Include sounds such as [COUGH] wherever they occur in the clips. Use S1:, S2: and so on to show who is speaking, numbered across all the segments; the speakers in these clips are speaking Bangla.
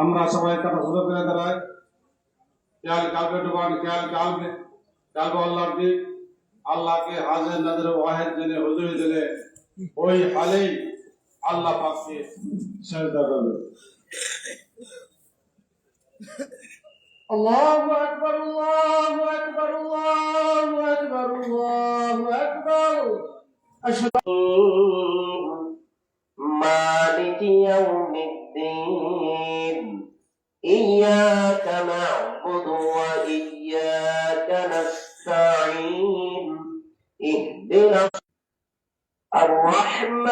S1: আমরা সবাই একটা হুজুর করে দাঁড়াই খেয়াল কালকে ডুবান খেয়াল কালকে কালকে আল্লাহর দিন আল্লাহকে হাজির নজর ওয়াহেদ জেনে হুজুরি দিলে ওই হালেই আল্লাহ পাককে সেজদা করবে
S2: الله أكبر الله أكبر الله أكبر الله أكبر أشهد مالك يوم الدين إياك نعبد وإياك نستعين. اهدنا الرحمن.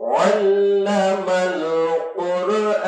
S2: علم القرآن.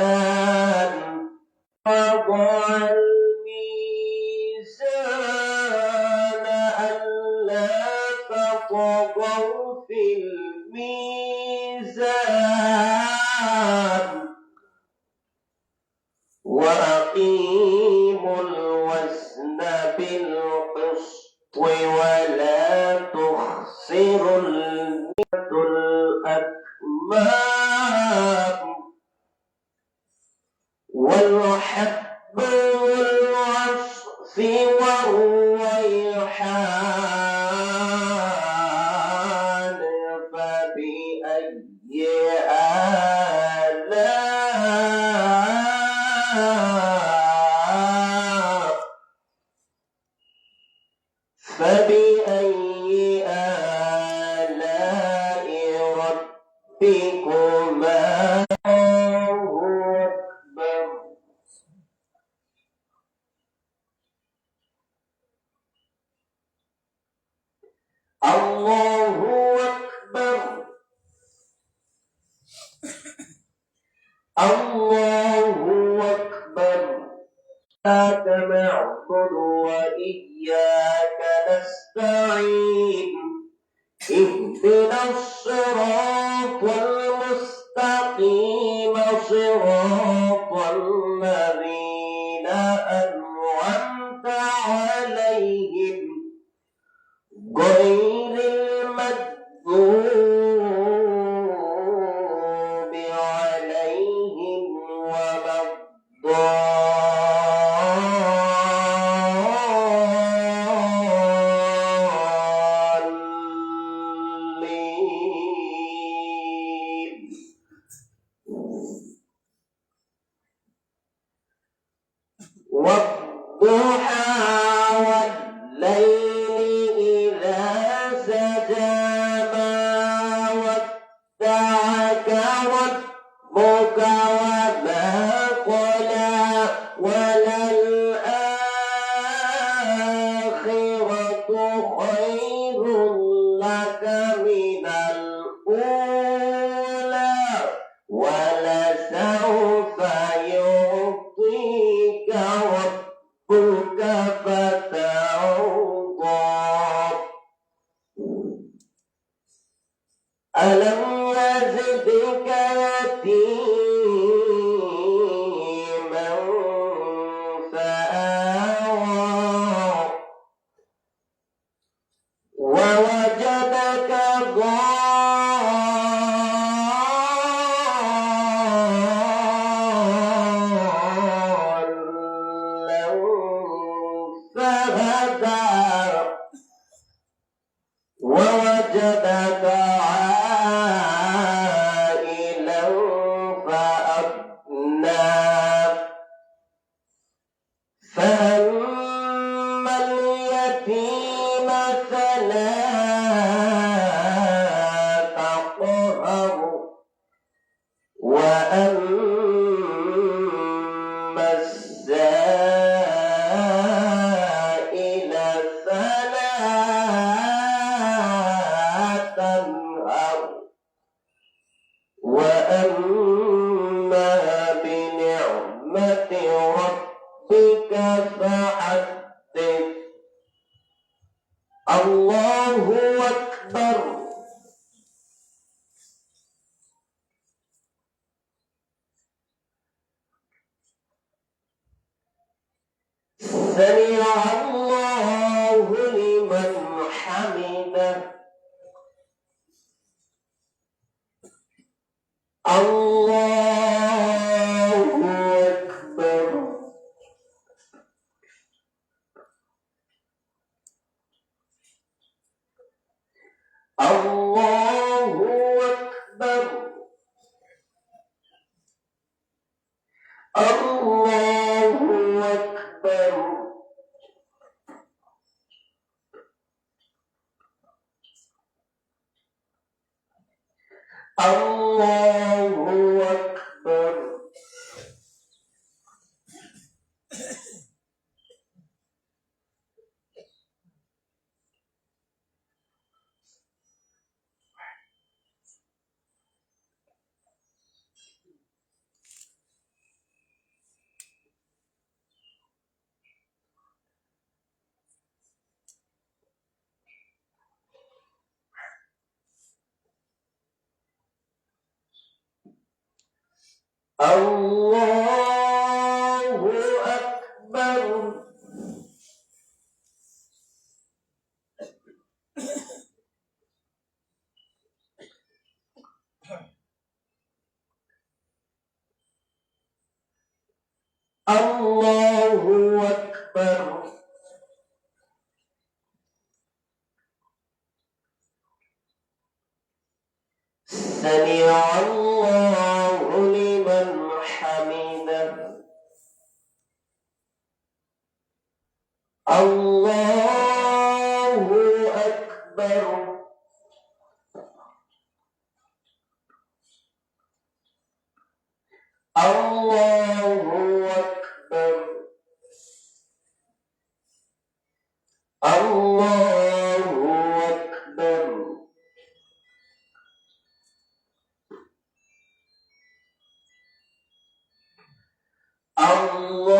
S2: ألم Allah أو Allah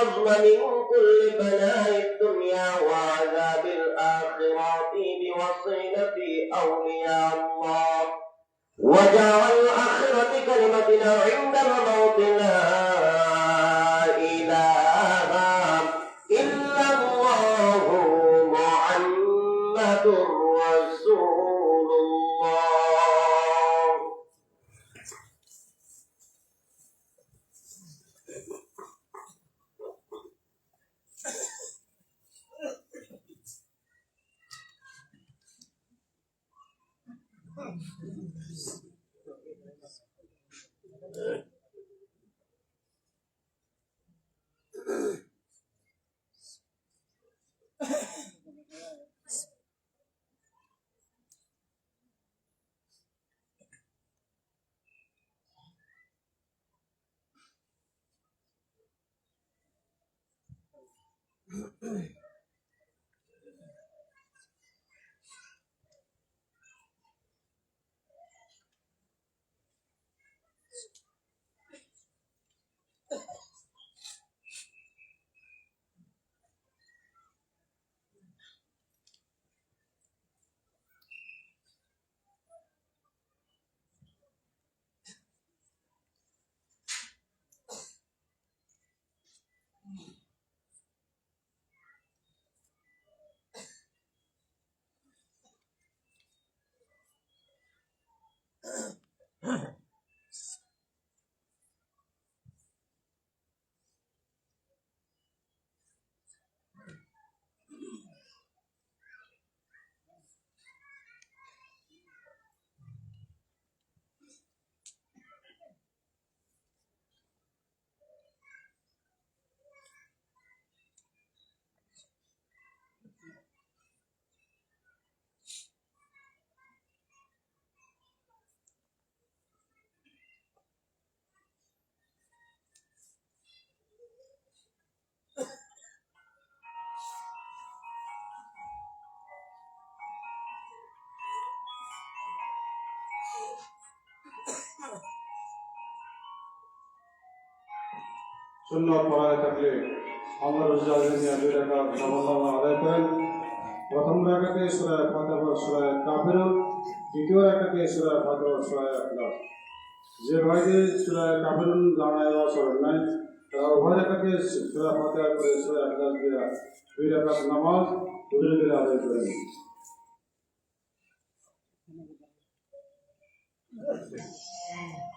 S2: اللهم احفظنا من كل بلاء Mm-hmm. [CLEARS THROAT]
S1: শূন্য পড়ায় থাকলে আমরা রোজা দুই টাকা সমাধান আদায় করেন। প্রথম রাখাতে সুরায় ফাতেহা সুরায় কাফেরুন দ্বিতীয় রাখাতে সুরায় ফাতেহা সুরায় আখলাফ যে ভাইদের সুরায় কাফেরুন দাঁড়ায় বা সরেন নাই তারা উভয় রাখাতে সুরায় ফাতেহা করে সুরায় আখলাফ দিয়ে দুই রাখাত নামাজ ধীরে ধীরে আদায় করেন। Thank.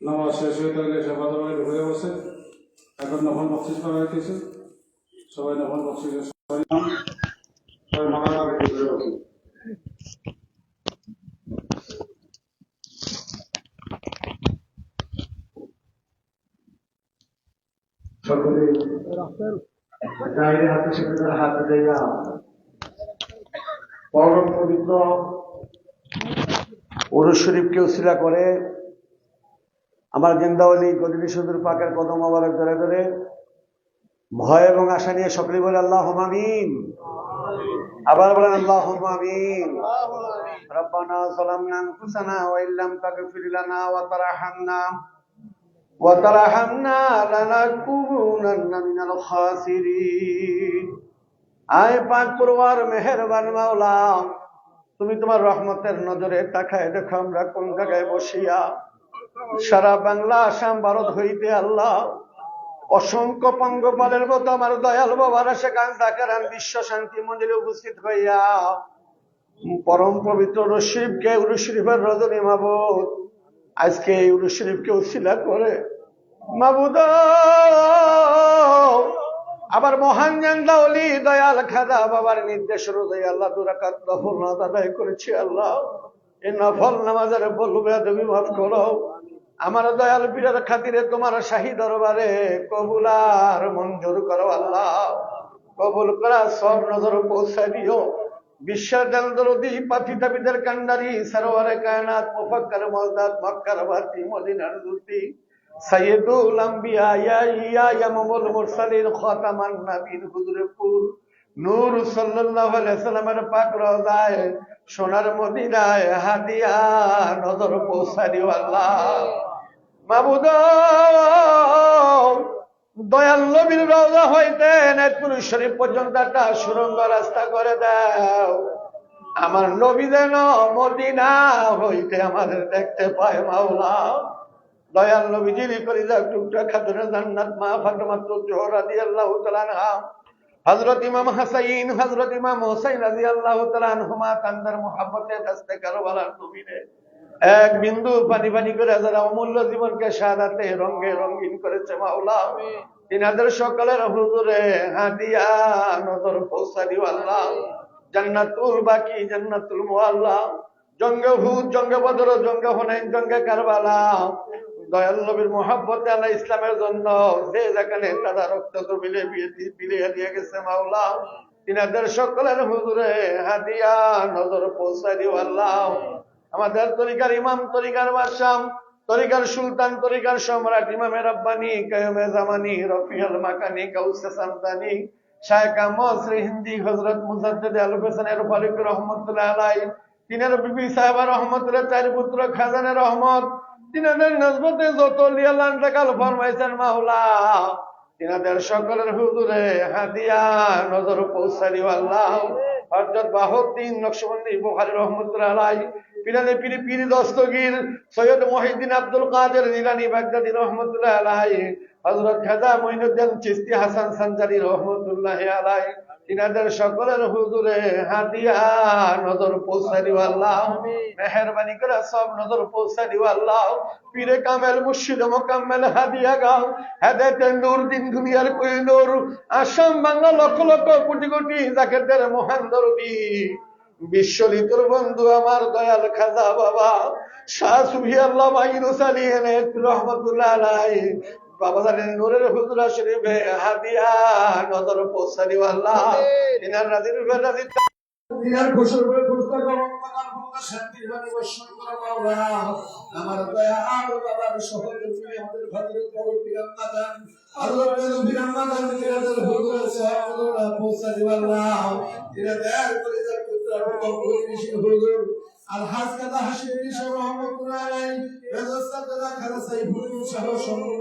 S1: নামাজ শেষ হয়ে তাহলে সেবাদ বসে এখন নফল বক্সিস করা হয়েছে সবাই নফল বক্সিস সবাই
S3: হাতে সেখানে হাতে দেয়া পরম পবিত্র ওরস শরীফকে উশিলা করে আমার গেন্দাওয়ালি গদিনী সুন্দর পাকের কদম আবার ধরে ধরে ভয় এবং আশা নিয়ে সকলে বলে আল্লাহ আমিন আবার বলেন আল্লাহ আমিন ربنا ظلمنا انفسنا وان لم تغفر لنا وترحمنا وترحمنا لنكونن من الخاسرين আয় পাক পরওয়ার মেহেরবান মাওলা তুমি তোমার রহমতের নজরে তাকায় দেখো আমরা কোন জায়গায় বসিয়া। সারা বাংলা, আসাম, ভারত হইতে আল্লাহ অসংখ্য পঙ্গপালের মতো আমার দয়াল বাবারা সেখান তাকারান বিশ্ব শান্তি মন্দিরে উপস্থিত হইয়া। পরম পবিত্র রশিফকে উরুশরীফের রজনী মাবুদ, আজকে এই উরুশরীফকে উশিলা করে। মাবুদ! আবার মহান জান্দা অলি, দয়াল খাদা বাবার নির্দেশ অনুযায়ী আল্লাহ দুরাকাত নফল নামাজ আদায় করেছি আল্লাহ। এ নফল নামাজের বলবে তুমি মাফ করো। আমার দয়াল পীরের খাতিরে তোমার শাহী দরবারে কবুলার মঞ্জুর করো আল্লাহ। কবুল করা সব নজর পৌঁছে দিও। বিশ্বের দেল দরদি পাথি তাবিদের কান্ডারি, সরোয়ারে কায়নাত, মুফাক্কার মলদাত মক্কার বাতি, মদিনার দুতি সাইয়্যিদুল আম্বিয়া, ইয়া ইয়া ইমামুল মুরসালিন, খাতামান নবীন হুজুরপুর নূর সাল্লাল্লাহু আলাইহি সাল্লামের পাক রওজায় সোনার মদিনায় হাদিয়া নজর আল্লাহ। মাবুদ দয়াল নবীর রওজা হইতে নেতপুর শরীফ পর্যন্ত একটা সুরঙ্গ রাস্তা করে দাও। আমার নবী যেন মদিনা হইতে আমাদের দেখতে পায় মাওলা। দয়াল টুকটা খাতুনে জান্নাত মা জোহরা রাদিয়াল্লাহু তাআলা আনহা হযরত ইমাম হাসাইন হযরত ইমাম হোসেন রাদিয়াল্লাহু তাআলা আনহুমা তান্দার মুহাব্বতে দস্তে কারবালার এক বিন্দু পানি পানি করে যারা অমূল্য জীবনকে সাদাতে রঙে রঙিন করেছে মাওলা। তিনাদের সকলের হুজুরে হাদিয়া নজর আল্লাহ। জান্নাতুল বাকি জান্নাতুল মুআল্লা। জঙ্গে হুদ জঙ্গে বদর জঙ্গে হুনাইন জঙ্গে কারবালা দয়াল নবীর আল্লাহ ইসলামের জন্য যে যেখানে তারা রক্ত বিলে বিলিয়ে দিয়ে গেছে মাওলা, তিনাদের সকলের হুজুরে হাদিয়া নজর দিও আল্লাহ। আমাদের তরিকার ইমাম, তরিকার বাদশাম তরিকার সুলতান, তরিকার সম্রাট ইমামে রব্বানি, কায়মে জামানি রফিউল মাকানি, কাউসে সামদানি হিন্দি হযরত মুজাদ্দিদ আল হোসেন এর ফালিক রহমাতুল্লাহ আলাইহি, তিনের বিবি সাহেবা রহমতুল্লাহ, চার পুত্র খাজানের রহমত তিনাদের নজবতে যত লিয়ালান টাকাল ফরমাইছেন তিনাদের সকলের হুজুরে হাদিয়া নজর আল্লাহ। নকশবন্দি পিরি পিরি দস্তগীর সৈয়দ মহিউদ্দিন আব্দুল কাদের জিলানী বাগদাদি রহমতুল্লাহ আলাইহি হযরত খাজা মঈনুদ্দিন চিশতি হাসান সানজারি রহমতুল্লাহ আলাইহি তিনাদের সকলের হুজুরে হাদিয়া নজর পৌঁছা দিও আল্লাহ মেহরবানি করে সব নজর পৌঁছা দিও আল্লাহ। পীরে কামেল মুর্শিদ মোকাম্মেল হাদিয়া গাও হেদায়েতে নূর দিন দুনিয়ার কই নূর। আসাম বাংলা লক্ষ লক্ষ কোটি কোটি জাকেরদের মহান দরদি। বিশ্বলিতর বন্ধু আমার দয়াল খাজা বাবা শাহ সুফি আল্লাহ মাইনুস আলী রহমতুল্লাহ বাবা জানেন নূরের হুজুরা শরীফে হাদিয়া নজর পৌঁছা আল্লাহ ইনার রাজির উপর
S1: দিনার খুশির উপরে খুশতা করো শান্তির বাণী বর্ষণ করো মাওলা আমার দয়া আর বাবার সহজ তুমি আমাদের ভাদ্র করো পিরাম্মা দান আল্লাহ দান হুজুর সাহাবুরা করে পুত্র করিস হুজুর আলহাজ কাদা হাসিমি সহ রেজাস্তা কাদা সাইফুল সহ আলাই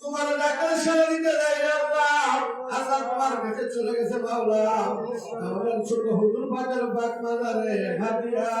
S1: তোমার ডাকা সারা দিতে দেয় আল্লাহ।
S3: চলে গেছে বাবলা ছোট হুজুর বাজার বাগমাজারে মাদারে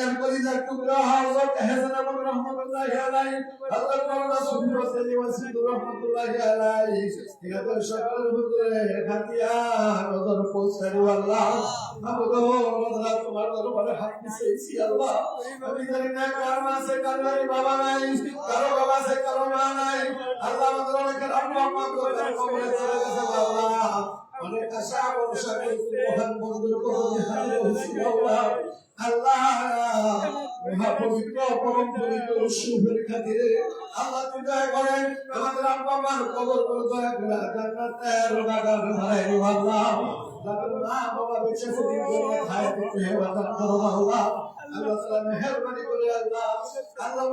S3: القليل الكبرى حضرت حسن بن رحمة الله عليه حضرت مولانا سبحانه وسلم وسيد رحمة الله عليه إلى كل شكر الفضل خاتيا نظر فوسر والله أبو نظر তোমার দরবারে হাত মিশাইছি আল্লাহ আমি জানি না কার মা সে কার নাই বাবা নাই কারো বাবা সে কারো মা নাই আল্লাহ আমাদের অনেকের আম্মা আম্মা করে কবরে চলে গেছে বাবা অনেক আশা ভরসা করে মহান বন্ধুর কবরে হাজির হয়েছি আল্লাহ আল্লাহ মহাপবিত্র পরম পবিত্র শুভের খাতিরে আল্লাহ তুমি দয়া করেন আমাদের আব্বা মার কবর করে দয়া করে জান্নাতের বাগান বানাই দিও আল্লাহ যাদের মা বাবা বেঁচে দিন করে খায় করতে হেফাজত করো আল্লাহ আল্লাহ তাআলা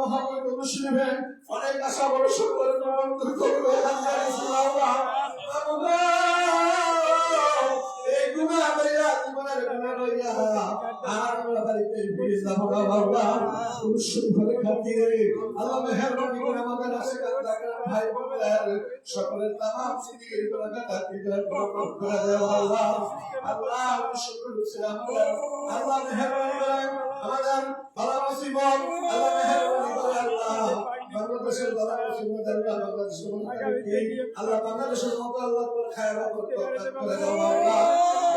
S3: অনেক আশা আল্লাহ এই গুনাহ কইরা জীবনের গুনাহ কইরা আর আমরা বাড়িতে ফিরে যাব না, বাবা। আল্লাহ বাংলাদেশের মতো আল্লাহ করে খায় করে দেও আল্লাহ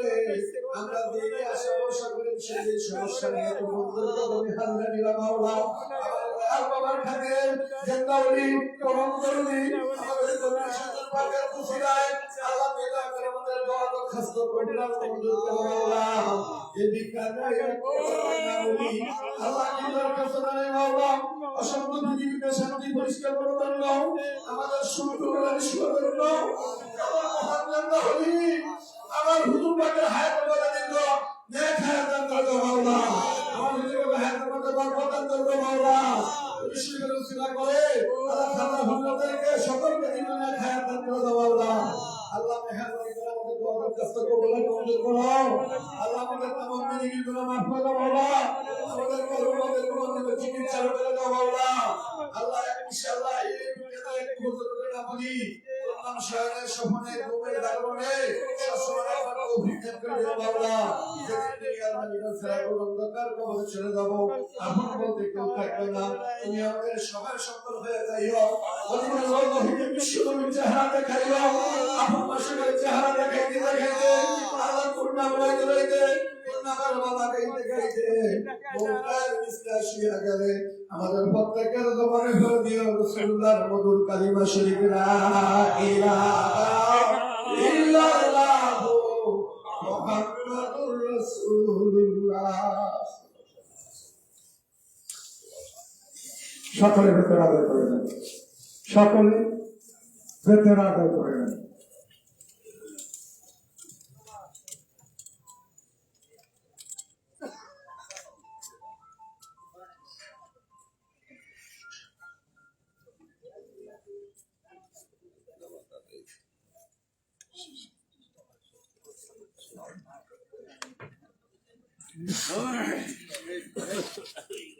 S3: করে আমরা দিকে আশা ভরসা করি সেই সমস্যা নিয়ে তো বন্ধুর কদমে হাল্লা নিলাম আল্লাহ আর বাবার খাতিরে জিন্দাউলি পরম করুনি আমাদের কবি সুন্দর পাকের খুশিরায় আল্লাহ মেলা করে আমাদের দোয়া দরখাস্ত করিলাম মঞ্জুর করো আল্লাহ এই বিজ্ঞানে নামলি আল্লাহ কি দরখাস্ত জানে আল্লাহ অসংখ্য পৃথিবীতে শান্তি পরিষ্কার করে আমাদের আমার মহান জান্নাত হলি আমার হুজুর পাকের হায়াত বরকত দিন তো? নেক হায়াত দান করো মাওলা। আমার হুজুরের হায়াত মধ্যে বরকত দান করো মাওলা। বিশ্বকে উসিলা করে, আল্লাহ হুজুরদেরকে সকলকে নেক হায়াত দান করো মাওলা। আল্লাহ মেহেরবানি আমাদের কবুল করো আল্লাহ আমাদের তামাম আমাদের কর্মদের তোমাদের চিকিৎসা করে দাও আল্লাহ বাবা কবলে যাব বলতে কেউ থাকবে না তুমি আমাদের সবার সকল হয়ে যাইও অধিকার লগ্ন হইতে বিশ্বনবীর চেহারা দেখাইও আপন মাসের চেহারা দেখাইতে মিসকা গেলে আমাদের প্রত্যেকের রাসূলুল্লাহর মধুর কালিমা শরীফ লা ইলাহা ইল্লাল্লাহ মুহাম্মাদুর রাসূলুল্লাহ।
S4: সকলে ভেতরে করে নেন সকলে ভেতরে আদায় করে নেন
S5: All right. [LAUGHS]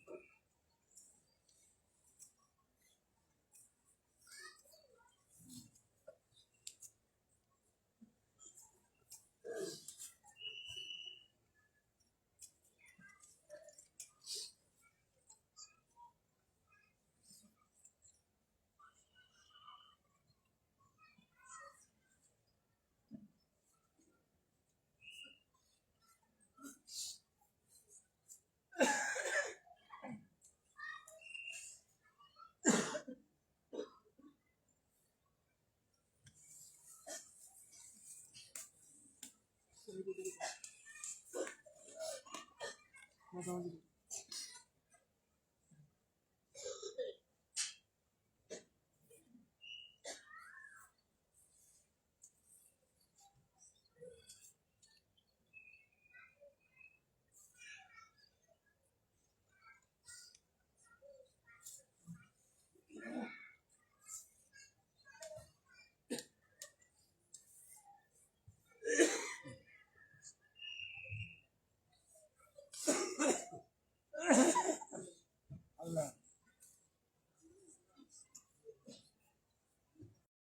S5: 的东西。Ha ha ha!